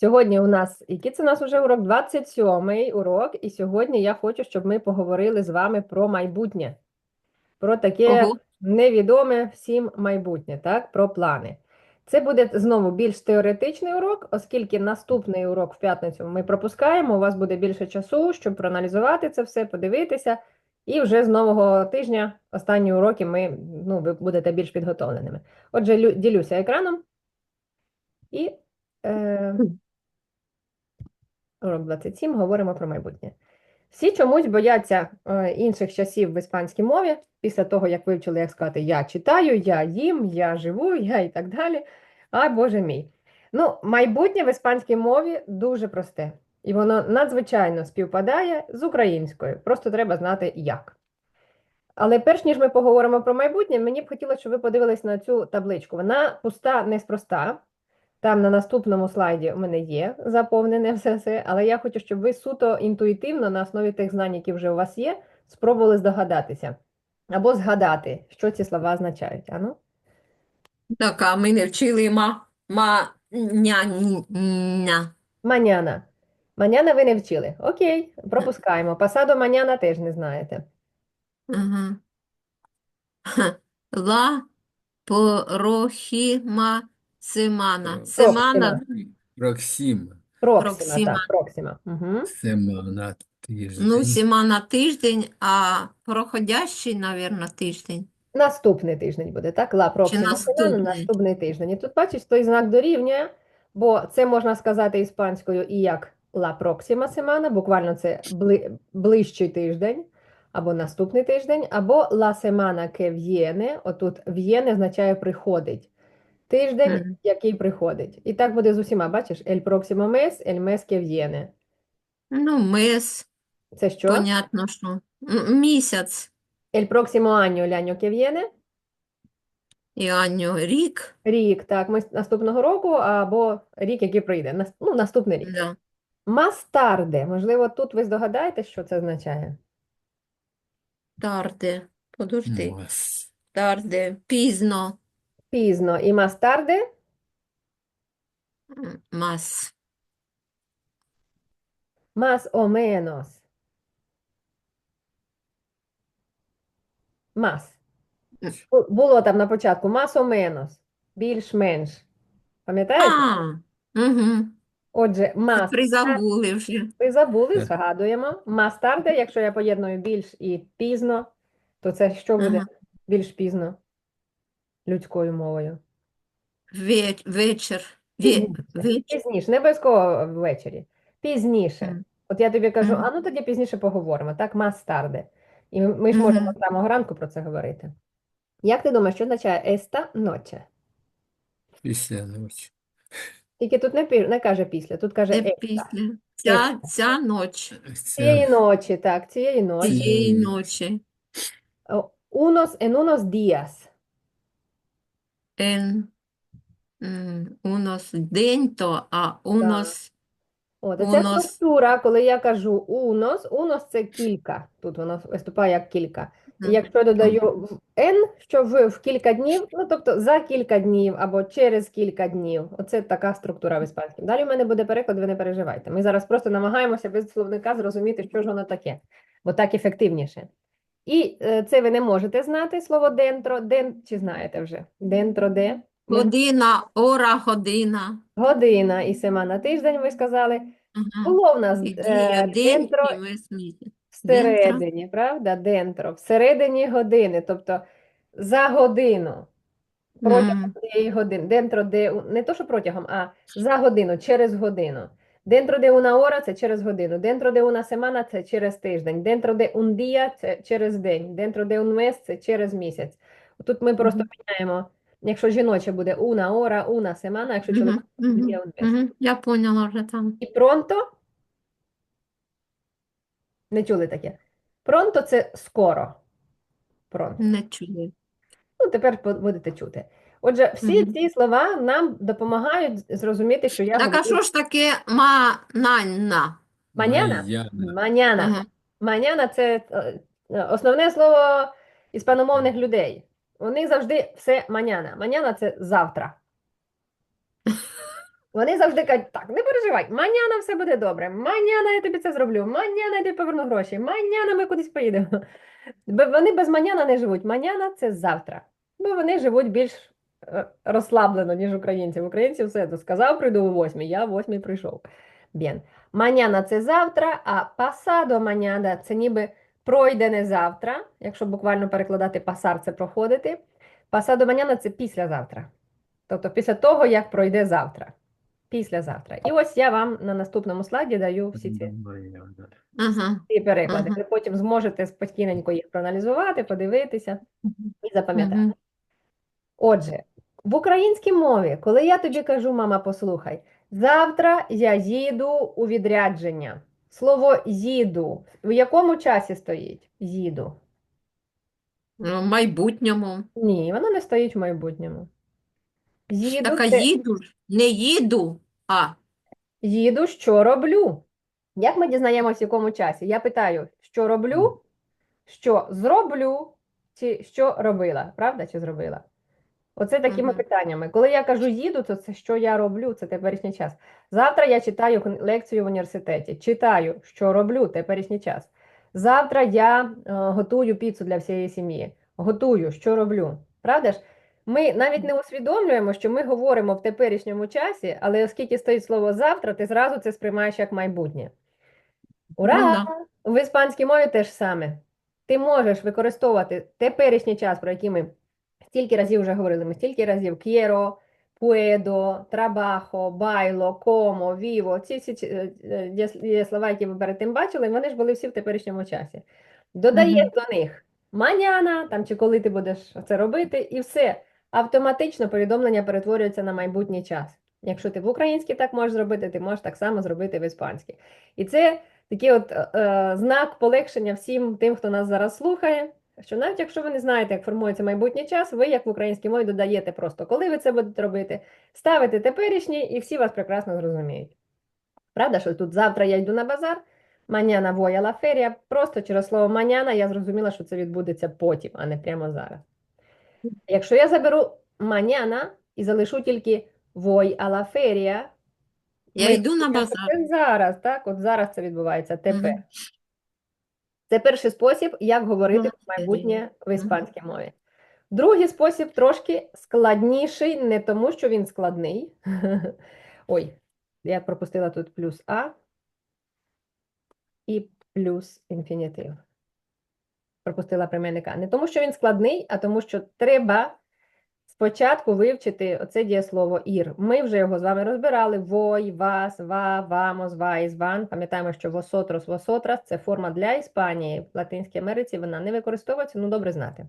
Сьогодні у нас, який це у нас уже урок? 27-й урок, і сьогодні я хочу, щоб ми поговорили з вами про майбутнє, про таке Ого. невідоме всім майбутнє, так? Про плани. Це буде знову більш теоретичний урок, оскільки наступний урок в п'ятницю ми пропускаємо. У вас буде більше часу, щоб проаналізувати це все, подивитися. І вже з нового тижня останні уроки ми, ну, ви будете більш підготовленими. Отже, ділюся екраном. І е, урок 27 говоримо про майбутнє. Всі чомусь бояться е, інших часів в іспанській мові, після того, як вивчили, як сказати, я читаю, я їм, я живу, я і так далі. Ай, Боже мій. Ну, майбутнє в іспанській мові дуже просте, і воно надзвичайно співпадає з українською. Просто треба знати як. Але перш ніж ми поговоримо про майбутнє, мені б хотілося, щоб ви подивились на цю табличку. Вона пуста, неспроста. Там на наступному слайді у мене є заповнене все це, але я хочу, щоб ви суто інтуїтивно на основі тих знань, які вже у вас є, спробували здогадатися або згадати, що ці слова означають. Ану? Так, а ми не вчили ма, ма, ня, ня. Маняна. Маняна ви не вчили. Окей, пропускаємо. Пасадо маняна теж не знаєте. Ага. Ла порохіма семана. Е, Семана, Проксима. Проксима, Проксима. так, проксима. Угу. Семана тиждень. ну, семана тиждень, а проходящий, навірно, тиждень. Наступний тиждень буде, так? Ла проксима семана, наступний? наступний тиждень. І тут бачиш, той знак дорівнює, бо це можна сказати іспанською і як ла проксима семана, буквально це бли, ближчий тиждень, або наступний тиждень, або ла семана ке в'єне, отут в'єне означає приходить. Тиждень, Мгм. який приходить. І так буде з усіма, бачиш? El próximo mes, el mes que viene. Ну, мес, Це що? понятно, що. М- Місяць, El próximo año, año que viene. і Аню, рік. Рік, так, ми наступного року або рік, який прийде. Нас- Ну, наступний рік. Да. Más tarde. Можливо, тут ви здогадаєтесь, що це означає? Тарде, подожди. Тарде, пізно. Пізно. І más tarde Мас. más o menos. Más. Було там на початку más o menos. Більш-менш. Пам'ятаєте? Угу. Отже, más Призабули вже. Ви забули, Так. згадуємо. Más tarde, якщо я поєдную більш і пізно, то це що буде Ага. більш пізно людською мовою? Ве- Вечір. Ве- Пізніше. Вечір. Пізніше, не обов'язково ввечері. Пізніше. Мгм. От я тобі кажу, Мгм. а ну тоді пізніше поговоримо, так, tarde. І ми, ми ж Мгм. можемо з самого ранку про це говорити. Як ти думаєш, що означає esta noche? Після ночі. Тільки тут не, пі- не каже після, тут каже Це esta. після. Ця, ця ноч. Цієї ночі, так, цієї ночі. Цієї ночі. Unos, en unos días. En, унос день то, а унос От, ця Unos. структура, коли я кажу унос, унос це кілька. Тут воно виступає як кілька. І якщо я додаю n, що в, в кілька днів, ну тобто за кілька днів або через кілька днів. Оце така структура в іспанському. Далі в мене буде переклад, ви не переживайте. Ми зараз просто намагаємося без словника зрозуміти, що ж воно таке, бо так ефективніше. І е, це ви не можете знати слово дентро. Ден, чи знаєте вже? Дентро де? Година, ора, година. Година і семана тиждень, ви сказали. Ага. Було в нас е, дентро всередині, правда? Дентро, всередині години, тобто за годину, протягом цієї години. Дентро де, не то, що протягом, а за годину, через годину. Dentro de una hora – це через годину. Dentro de una semana – це через тиждень. Dentro de un día – це через день. Dentro de un mes – це через місяць. Тут ми просто міняємо, якщо жіноче буде una hora, una semana, якщо мгм, чоловіче мгм, буде un mes. мгм. Я поняла вже там. І пронто? Не чули таке? Пронто це скоро. Пронто. Не чую. Ну, тепер будете чути. Отже, всі Мгм. ці слова нам допомагають зрозуміти, що я Так, а що ж таке манана? Маняна? Маняна. Ага. Маняна це е, е, основне слово іспаномовних людей. У них завжди все маняна. Маняна це завтра. Вони завжди кажуть, так, не переживай, маняна все буде добре, маняна я тобі це зроблю, маняна я тобі поверну гроші, маняна ми кудись поїдемо. Вони без маняна не живуть. Маняна це завтра. Бо вони живуть більш розслаблено, ніж українці. Українці все то сказав, прийду о восьмій, я о восьмій прийшов. Bien. Маняна це завтра, а пасадо маняна це ніби пройде не завтра, якщо буквально перекладати пасар це проходити. Пасадо маняна це післязавтра. Тобто після того, як пройде завтра. Післязавтра. І ось я вам на наступному слайді даю всі ці, Ага. ці переклади. Ага. Ви потім зможете спокійненько їх проаналізувати, подивитися і запам'ятати. Мгм. Отже, в українській мові, коли я тобі кажу, мама, послухай, завтра я їду у відрядження. Слово їду. В якому часі стоїть? Їду. Ну, В майбутньому. Ні, воно не стоїть в майбутньому. Їду, Так, а це їду ж, не їду, а їду, що роблю. Як ми дізнаємося, в якому часі? Я питаю, що роблю, що зроблю, чи що робила, правда, чи зробила? Оце такими Мгм. питаннями. Коли я кажу їду, то це що я роблю, це теперішній час. Завтра я читаю лекцію в університеті. Читаю, що роблю, теперішній час. Завтра я е, готую піцу для всієї сім'ї. Готую, що роблю. Правда ж? Ми навіть не усвідомлюємо, що ми говоримо в теперішньому часі, але оскільки стоїть слово завтра, ти зразу це сприймаєш як майбутнє. Ура! да. В іспанській мові теж саме. Ти можеш використовувати теперішній час, про який ми стільки разів вже говорили. Ми стільки разів quiero, puedo, trabajo, bailo, como, vivo. Ці всі е, е, дієс- дієслова, які ви перед тим бачили, вони ж були всі в теперішньому часі. Додаєш до них маняна, там чи коли ти будеш це робити, і все. Автоматично повідомлення перетворюється на майбутній час. Якщо ти в українській так можеш зробити, ти можеш так само зробити в іспанській. І це такий от е, е, знак полегшення всім тим, хто нас зараз слухає. Що навіть якщо ви не знаєте, як формується майбутній час, ви, як в українській мові, додаєте просто, коли ви це будете робити, ставите теперішній, і всі вас прекрасно зрозуміють. Правда, що тут завтра я йду на базар, маняна a la feria, просто через слово маняна я зрозуміла, що це відбудеться потім, а не прямо зараз. Якщо я заберу маняна і залишу тільки a la feria, Я йду на базар. Зараз, так? От зараз це відбувається тепер. Це перший спосіб, як говорити в про майбутнє в іспанській мові. Другий спосіб трошки складніший, не тому, що він складний. Ой, я пропустила тут плюс А і плюс інфінітив. Пропустила прийменника. Не тому, що він складний, а тому, що треба спочатку вивчити оце дієслово ір. Ми вже його з вами розбирали. Вой, вас, ва, вамос, вайс, ван. Пам'ятаємо, що восотрос, восотрас це форма для Іспанії. В Латинській Америці вона не використовується, ну добре знати.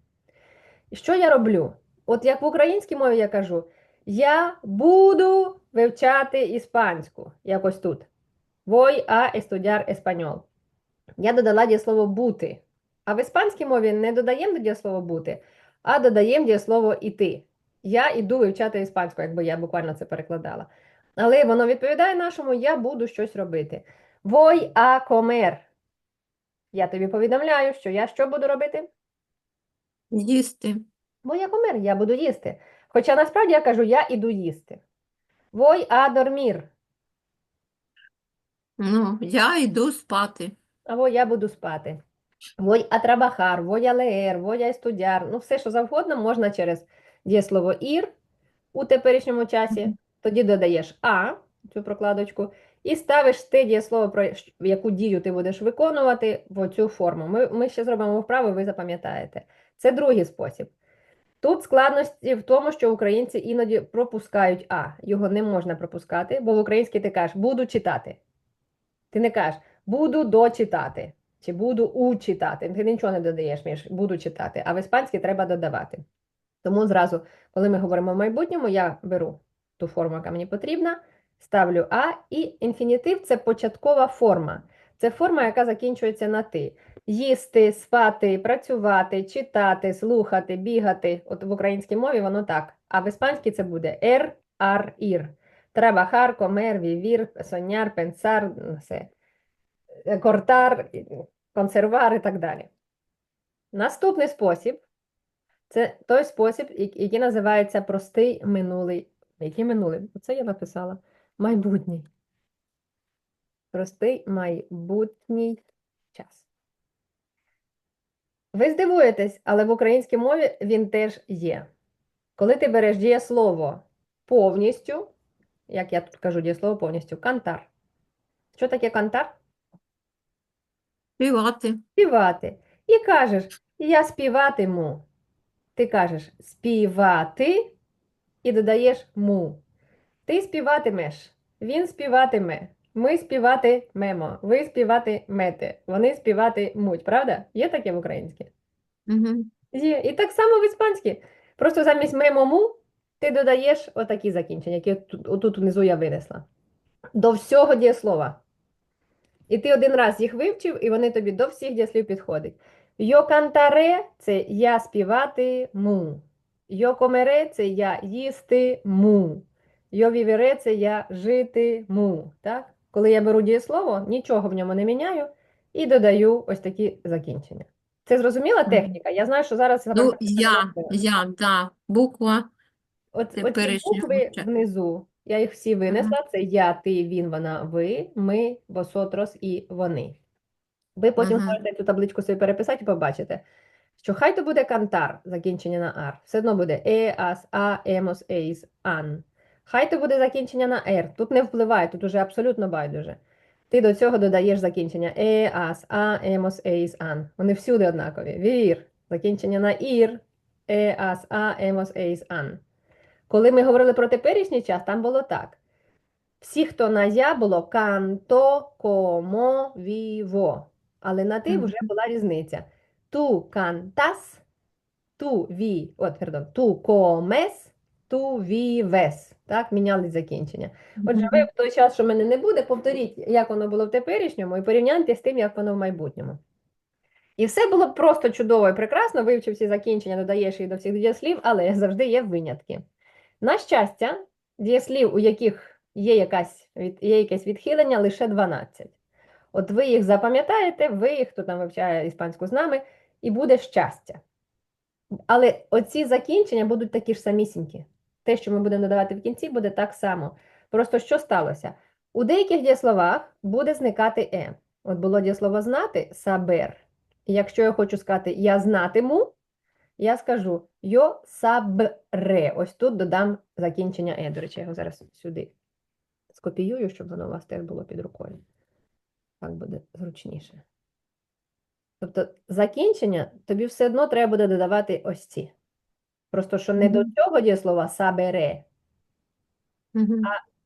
Що я роблю? От як в українській мові я кажу, я буду вивчати іспанську, якось тут. Voy a estudiar español. Я додала дієслово бути. А в іспанській мові не додаємо до дієслова бути, а додаємо дієслово іти. Я іду вивчати іспанську, якби я буквально це перекладала. Але воно відповідає нашому я буду щось робити. Voy a comer. Я тобі повідомляю, що я що буду робити? Їсти. Voy a comer, я буду їсти. Хоча насправді я кажу, я іду їсти. Voy a dormir. Ну, я йду спати. Або я буду спати. Voy a trabajar, voy a leer, voy a estudiar. Ну, все, що завгодно, можна через дієслово ір у теперішньому часі. Тоді додаєш а, цю прокладочку, і ставиш те дієслово, про яку дію ти будеш виконувати в оцю форму. Ми, ми ще зробимо вправу, ви запам'ятаєте. Це другий спосіб. Тут складності в тому, що українці іноді пропускають а. Його не можна пропускати, бо в українській ти кажеш буду читати. Ти не кажеш буду дочитати чи буду учитати. Ти нічого не додаєш між буду читати, а в іспанській треба додавати. Тому зразу, коли ми говоримо в майбутньому, я беру ту форму, яка мені потрібна, ставлю а, і інфінітив це початкова форма. Це форма, яка закінчується на ти. Їсти, спати, працювати, читати, слухати, бігати. От в українській мові воно так. А в іспанській це буде ер, ар, ір. Trabajar, comer, vivir, soñar, pensar, no sé, е, консервар і так далі. Наступний спосіб це той спосіб, який називається простий минулий. Який минулий? Оце я написала. майбутній. Простий майбутній час. Ви здивуєтесь, але в українській мові він теж є. Коли ти береш дієслово повністю, як я тут кажу дієслово повністю, кантар. Що таке кантар? Співати. Співати. І кажеш, я співатиму. Ти кажеш співати і додаєш му. Ти співатимеш, він співатиме, ми співатимемо, ви співатимете, вони співатимуть. Правда? Є таке в українській? Угу. Є. І так само в іспанській. Просто замість мемому ти додаєш отакі закінчення, які тут, отут внизу я винесла. До всього дієслова. І ти один раз їх вивчив, і вони тобі до всіх дієслів підходять. Йо кантаре це я співатиму. Йо комере це я їстиму. Йо вівере це я житиму. Так? Коли я беру дієслово, нічого в ньому не міняю і додаю ось такі закінчення. Це зрозуміла техніка? Я знаю, що зараз Ну, я, я, да. Буква. От, оці букви внизу, я їх всі винесла. Це я, ти, він, вона, ви, ми, восотрос і вони. Ви потім Ага. можете цю табличку собі переписати і побачите, що хай то буде кантар, закінчення на ар. Все одно буде е, ас, а, емос, ейс, ан. Хай то буде закінчення на ер. Тут не впливає, тут уже абсолютно байдуже. Ти до цього додаєш закінчення е, ас, а, емос, ейс, ан. Вони всюди однакові. Вір, закінчення на ір, е, ас, а, емос, ейс, ан. Коли ми говорили про теперішній час, там було так. Всі, хто на я, було канто, комо, віво. Але на ти вже була різниця. Ту кантас, ту ві, от, пардон, ту комес, ту вівес. Так, міняли закінчення. Отже, ви в той час, що мене не буде, повторіть, як воно було в теперішньому, і порівняйте з тим, як воно в майбутньому. І все було б просто чудово і прекрасно, вивчив всі закінчення, додаєш їх до всіх дієслів, але завжди є винятки. На щастя, дієслів, у яких є, якась, є якесь відхилення, лише 12. От ви їх запам'ятаєте, ви їх, хто там вивчає іспанську з нами, і буде щастя. Але оці закінчення будуть такі ж самісінькі. Те, що ми будемо додавати в кінці, буде так само. Просто що сталося? У деяких дієсловах буде зникати е. От було дієслово знати сабер. І якщо я хочу сказати я знатиму, я скажу йо сабре. Ось тут додам закінчення е. До речі, я його зараз сюди скопіюю, щоб воно у вас теж було під рукою. Так буде зручніше. Тобто закінчення тобі все одно треба буде додавати ось ці. Просто що не до Мгм. цього дієслова сабере, Мгм.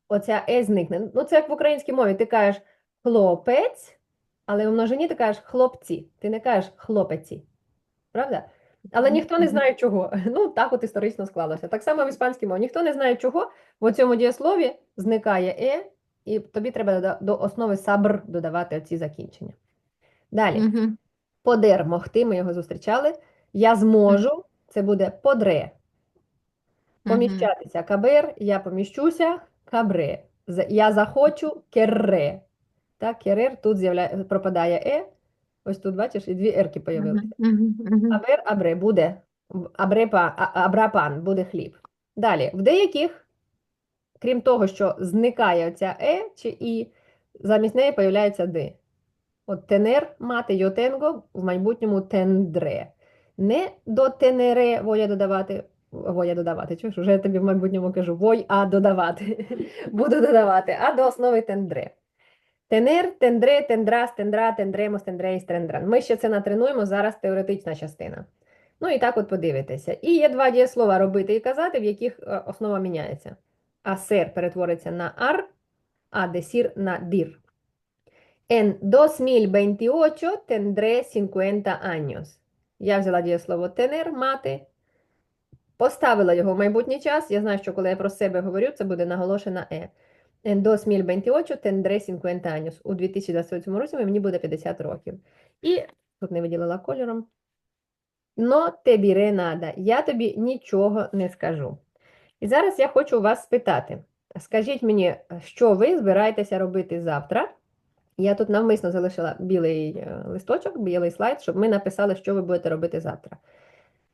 оця е зникне. Ну, це як в українській мові. Ти кажеш хлопець, але в множині ти кажеш хлопці. Ти не кажеш хлопеці. Правда? Але ніхто не знає чого. Ну, так от історично склалося. Так само в іспанській мові. Ніхто не знає чого. В цьому дієслові зникає е, і тобі треба до основи сабр додавати оці закінчення. Далі. Мгм. Подер могти, ми його зустрічали. Я зможу, це буде подре. Поміщатися кабер, я поміщуся, кабре. Я захочу керре. Так, керер, тут з'являє, пропадає е. Ось тут, бачиш, і дві ерки появилися. Абер, абре, буде. Абрепа, абрапан, буде хліб. Далі, в деяких, крім того, що зникає оця е чи і, замість неї появляється ди. От тенер мати йо тенго, в майбутньому тендре. Не до тенере воя додавати, воя додавати, чуєш, вже я тобі в майбутньому кажу, вой, а додавати. Буду додавати, а до основи тендре. Тенер, тендре, тендрас, тендра, тендремос, тендрейс, трендран. Ми ще це натренуємо, зараз теоретична частина. Ну і так от подивитися. І є два дієслова робити і казати, в яких е, основа міняється. А сер перетвориться на ар, а десір на дір. En 2028 tendré 50 años. Я взяла дієслово tener, мати, поставила його в майбутній час. Я знаю, що коли я про себе говорю, це буде наголошена е. En 2028 tendré 50 años. У 2028 році мені буде 50 років. І тут не виділила кольором. No te nada. Я тобі нічого не скажу. І зараз я хочу у вас спитати. Скажіть мені, що ви збираєтеся робити завтра? Я тут навмисно залишила білий е, листочок, білий слайд, щоб ми написали, що ви будете робити завтра.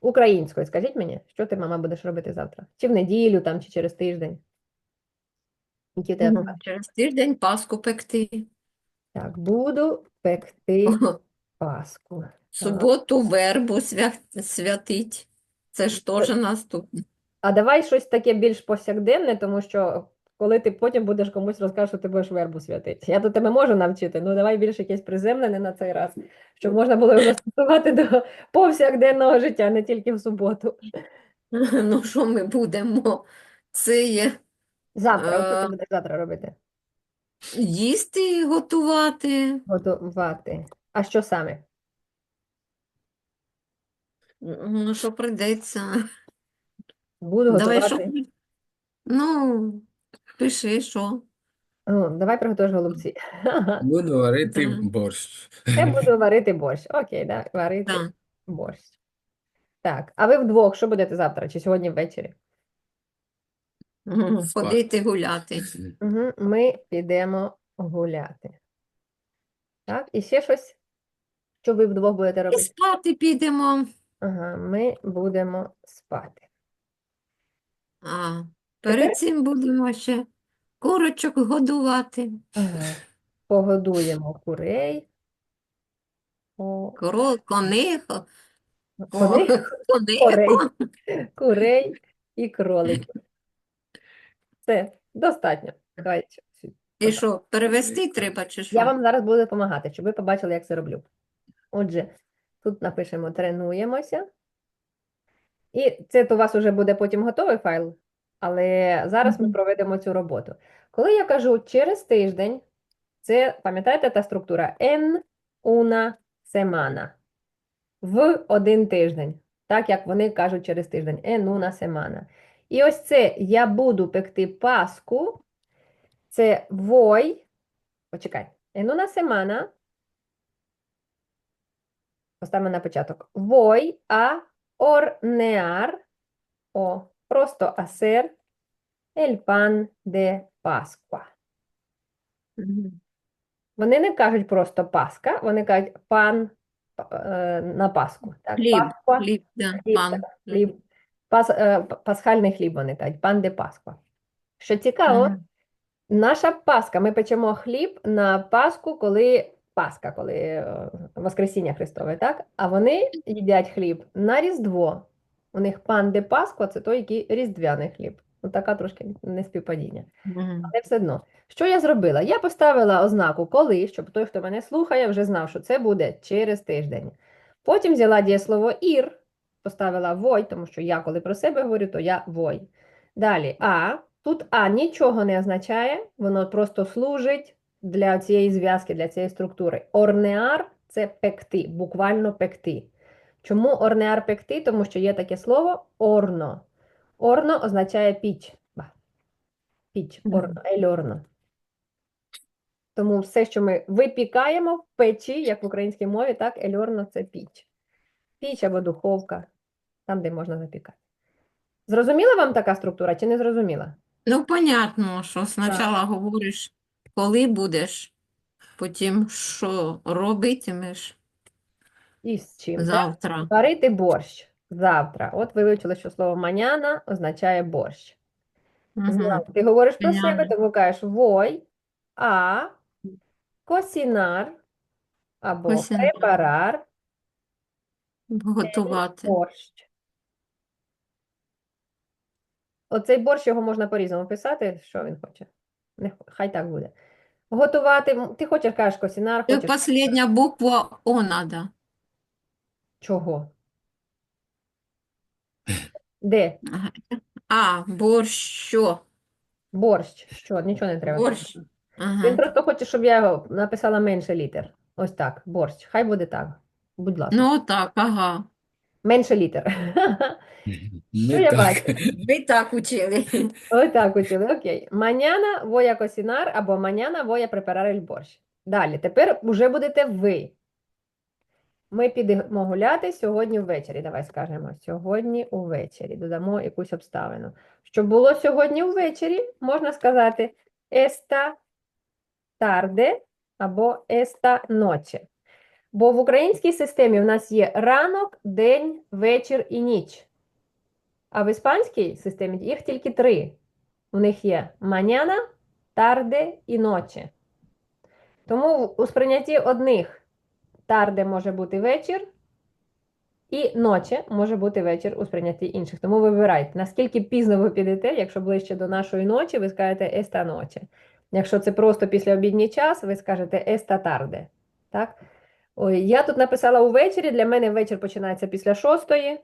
Українською, скажіть мені, що ти, мама, будеш робити завтра? Чи в неділю, там, чи через тиждень? Які в тебе? Через тиждень Пасху пекти. Так, буду пекти В паску. суботу вербу свя- святить. Це ж теж наступне. А давай щось таке більш повсякденне, тому що коли ти потім будеш комусь розкажеш, що ти будеш вербу святити. Я до тебе можу навчити, ну давай більш якесь приземлене на цей раз, щоб можна було його застосувати до повсякденного життя, не тільки в суботу. Ну, що ми будемо? Це є Завтра, от що ти Е. будеш завтра робити? їсти і готувати. Готувати. А що саме? Ну, що прийдеться. Буду Давай, що? готувати. Ну, пиши, що. Ну, давай приготуєш голубці. Буду варити Так. борщ. Я буду варити борщ. Окей, да, варити Так. борщ. Так, а ви вдвох що будете завтра чи сьогодні ввечері? Мгм, Ходити гуляти. Угу, ми підемо гуляти. Так, і ще щось, що ви вдвох будете І робити? спати підемо. Ага, ми будемо спати. А перед цим будемо ще курочок годувати. Ага. Погодуємо курей. О, Коро, коней, хо- коней, коней, Корей. курей і кроликів. Все, достатньо. Давай. І що, перевести треба чи що? Я вам зараз буду допомагати, щоб ви побачили, як це роблю. Отже, тут напишемо тренуємося. І це то у вас вже буде потім готовий файл, але зараз ми проведемо цю роботу. Коли я кажу через тиждень, це, пам'ятаєте, та структура en una semana. В один тиждень. Так як вони кажуть через тиждень. En una semana. І ось це я буду пекти паску. Це voy. Почекай. En una semana. Поставимо на початок. Voy a hornear o просто hacer el pan de Pascua. Вони не кажуть просто Пасха, вони кажуть пан е, на Пасху. Так, Хліб, Пасхва, хліб, да, пан. так, хліб. Пас, е, пасхальний хліб вони кажуть, пан де Пасхва. Що цікаво, Мгм. наша Пасха, ми печемо хліб на Пасху, коли Пасха, коли е, Воскресіння Христове, так? А вони їдять хліб на Різдво. У них пан де Пасхва це той, який різдвяний хліб. Ну, така трошки неспівпадіння. Мгм. Але все одно. Що я зробила? Я поставила ознаку коли, щоб той, хто мене слухає, вже знав, що це буде через тиждень. Потім взяла дієслово ір, поставила вой, тому що я коли про себе говорю, то я вой. Далі а. Тут а нічого не означає, воно просто служить для цієї зв'язки, для цієї структури. Орнеар це пекти, буквально пекти. Чому орнеар пекти? Тому що є таке слово орно. Орно означає піч. Піч, орно, ель орно. Тому все, що ми випікаємо в печі, як в українській мові, так, ель орно – це піч. Піч або духовка, там, де можна запікати. Зрозуміла вам така структура чи не зрозуміла? Ну, понятно, що спочатку говориш, коли будеш, потім що робитимеш І з чим? так? завтра. Варити борщ завтра. От ви вивчили, що слово маняна означає борщ. Мгм. Ти говориш про себе, Понятно. тому кажеш вой, а косінар або Косінар. препарар Готувати. борщ. Оцей борщ його можна по-різному писати, що він хоче. Не, хай так буде. Готувати, ти хочеш, кажеш косінар, Це хочеш остання буква О надо. чого? Де? А, борщ, що? Борщ. Що? Нічого не треба. Борщ. Він Ага. просто хоче, щоб я його написала менше літер. Ось так, борщ. Хай буде так. Будь ласка. Ну, так, ага. Менше літер. Не я так. бачу? Ви так учили. Ось так учили. Окей. Маняна воя косінар або маняна воя препарар ель борщ. Далі. Тепер вже будете ви. Ми підемо гуляти сьогодні ввечері. Давай скажемо. Сьогодні увечері. Додамо якусь обставину. Щоб було сьогодні ввечері, можна сказати esta tarde або esta noche. Бо в українській системі в нас є ранок, день, вечір і ніч. А в іспанській системі їх тільки три. У них є mañana, tarde і ночі. Тому у сприйнятті одних тарде може бути вечір, і ночі може бути вечір у сприйнятті інших. Тому вибирайте, наскільки пізно ви підете, якщо ближче до нашої ночі, ви скажете еста ночі. Якщо це просто після обідній час, ви скажете еста тарде. Так? Ой, я тут написала увечері, для мене вечір починається після шостої.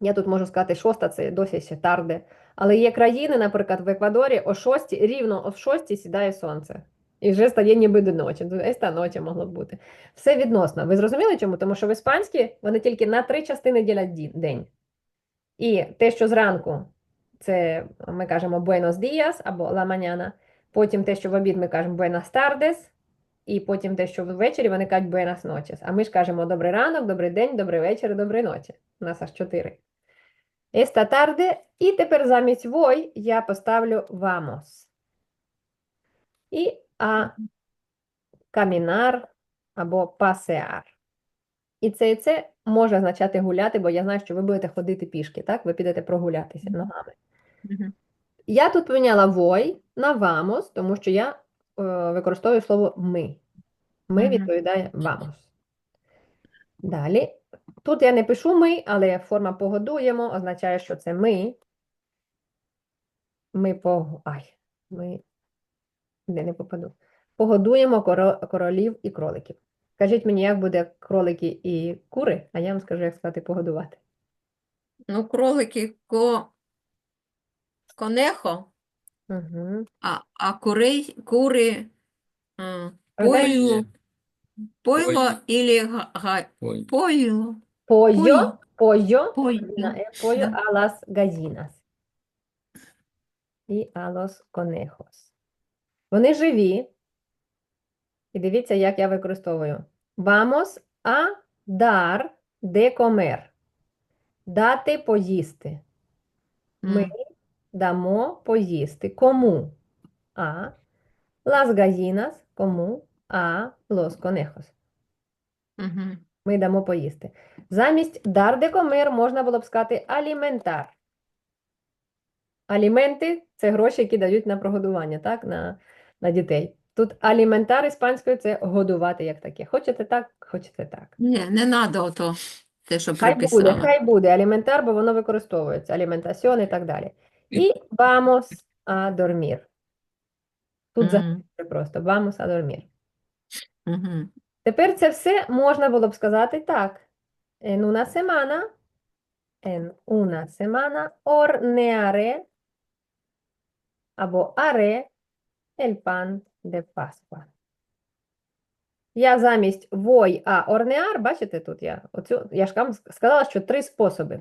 Я тут можу сказати, шоста це досі ще тарде. Але є країни, наприклад, в Еквадорі о шостій, рівно о шостій сідає сонце. І вже стає ніби до ночі. То еста ночі могло б бути. Все відносно. Ви зрозуміли чому? Тому що в іспанській вони тільки на три частини ділять день. І те, що зранку, це ми кажемо buenos días або la mañana. Потім те, що в обід ми кажемо buenas tardes. І потім те, що ввечері вони кажуть buenas noches. А ми ж кажемо добрий ранок, добрий день, добрий вечір, добрий ночі. У нас аж чотири. Esta tarde. І тепер замість voy я поставлю vamos. І а caminar або pasear. І це і це може означати гуляти, бо я знаю, що ви будете ходити пішки, так? Ви підете прогулятися ногами. Я тут поміняла voy на vamos, тому що я е, використовую слово ми. Ми Мгм. відповідає vamos. Далі. Тут я не пишу ми, але форма погодуємо означає, що це ми. Ми по... Ай, ми... Де не попаду. Погодуємо королів і кроликів. Скажіть мені, як буде кролики і кури, а я вам скажу, як сказати погодувати. Ну, кролики ко... конехо, Угу. а, а курей, кури Організм. Пойло, или га, га, Ой, пойло, Pollo, pollo, пойло. na- eh, pollo a las gallinas і a los conejos. Вони живі. І дивіться, як я використовую. Vamos a dar de comer. Дати поїсти. Ми М, дамо поїсти. Кому? А las gallinas, кому? А los conejos. мгм. Ми дамо поїсти. Замість dar de comer можна було б сказати alimentar. Аліменти – це гроші, які дають на прогодування, так? На, на дітей. Тут аліментар іспанською – це годувати як таке. Хочете так, хочете так. Ні, не треба ото, те, що Хай буде, хай буде аліментар, бо воно використовується, аліментаціон і так далі. І vamos a dormir. Тут Мгм, взагалі просто vamos a dormir. Мгм. Тепер це все можна було б сказати так. En una semana, en una semana hornearé або haré el pan de Pascua. Я замість voy a hornear, бачите тут я, оцю, я ж вам сказала, що три способи.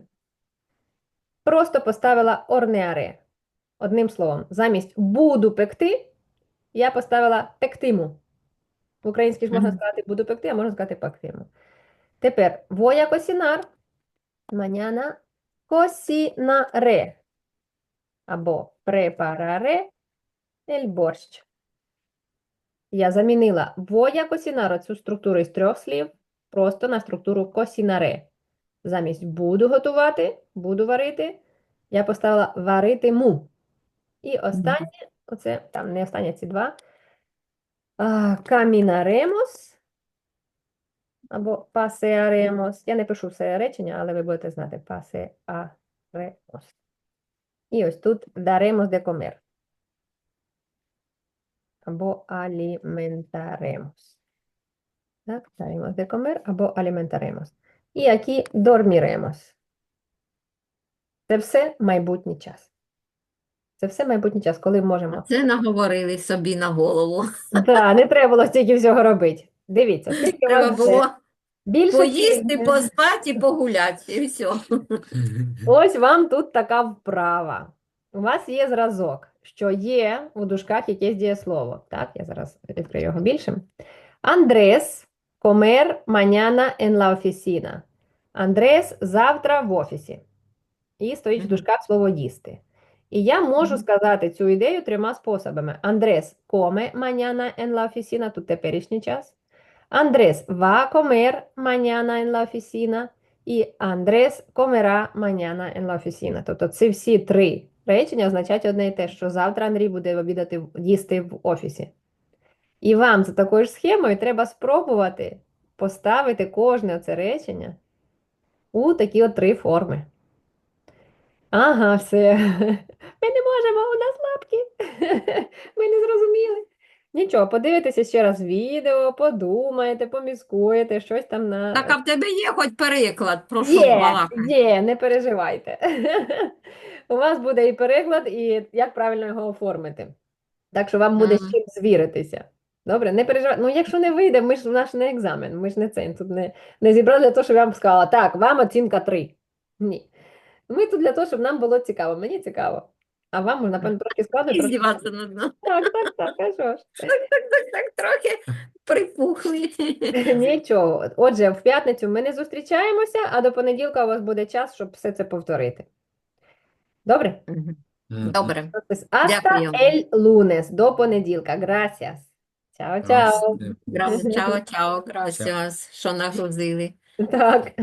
Просто поставила hornearé. Одним словом, замість буду пекти, я поставила пектиму. В українській ж можна сказати буду пекти, а можна сказати пектиму. Тепер a cocinar. Mañana cocinaré. Або prepararé el борщ. Я замінила a cocinar цю структуру із трьох слів просто на структуру cocinaré. Замість буду готувати, буду варити, я поставила варитиму. І останнє, оце там не останнє ці два. Caminaremos або pasearemos. Я не пишу все речення, але ви будете знати. Pasearemos. І ось тут daremos de comer. Або alimentaremos. Так, daremos de comer або alimentaremos. І aquí dormiremos. Це все майбутній час. Це все майбутній час, коли можемо. Це наговорили собі на голову. Так, не треба було стільки всього робити. Дивіться, скільки Треба було більше поїсти, тижня. поспати і погуляти, і все. Ось вам тут така вправа. У вас є зразок, що є у дужках якесь дієслово. Так, я зараз відкрию його більшим. Андрес comer mañana en la oficina. Андрес завтра в офісі. І стоїть в дужках слово їсти. І я можу сказати цю ідею трьома способами. Андрес come mañana en la oficina, тут теперішній час. Андрес va a comer mañana en la oficina. І Андрес comerá mañana en la oficina. Тобто це всі три речення означають одне і те, що завтра Андрій буде обідати, їсти в офісі. І вам за такою ж схемою треба спробувати поставити кожне це речення у такі от три форми. Ага, все. Ми не можемо, у нас лапки. Ми не зрозуміли. Нічого, подивитеся ще раз відео, подумаєте, поміскуєте, щось там на. Так, а в тебе є хоч переклад, про що Є, балакати? є, не переживайте. У вас буде і переклад, і як правильно його оформити. Так що вам буде з Мгм. чим звіритися. Добре, не переживайте. Ну, якщо не вийде, ми ж наш не екзамен, ми ж не це, тут не, не зібрали для того, щоб я вам сказала, так, вам оцінка 3. Ні. Ми тут для того, щоб нам було цікаво. Мені цікаво. А вам, напевно, трохи складно. І Трохи... здіватися над нами. Так, так, так, а що ж. Так, так, так, трохи припухли. Нічого. Отже, в п'ятницю ми не зустрічаємося, а до понеділка у вас буде час, щоб все це повторити. Добре? Добре. Hasta Дякую. el lunes. До понеділка. Gracias. Чао, чао. Чао, чао, грасіас, що нагрузили. Так.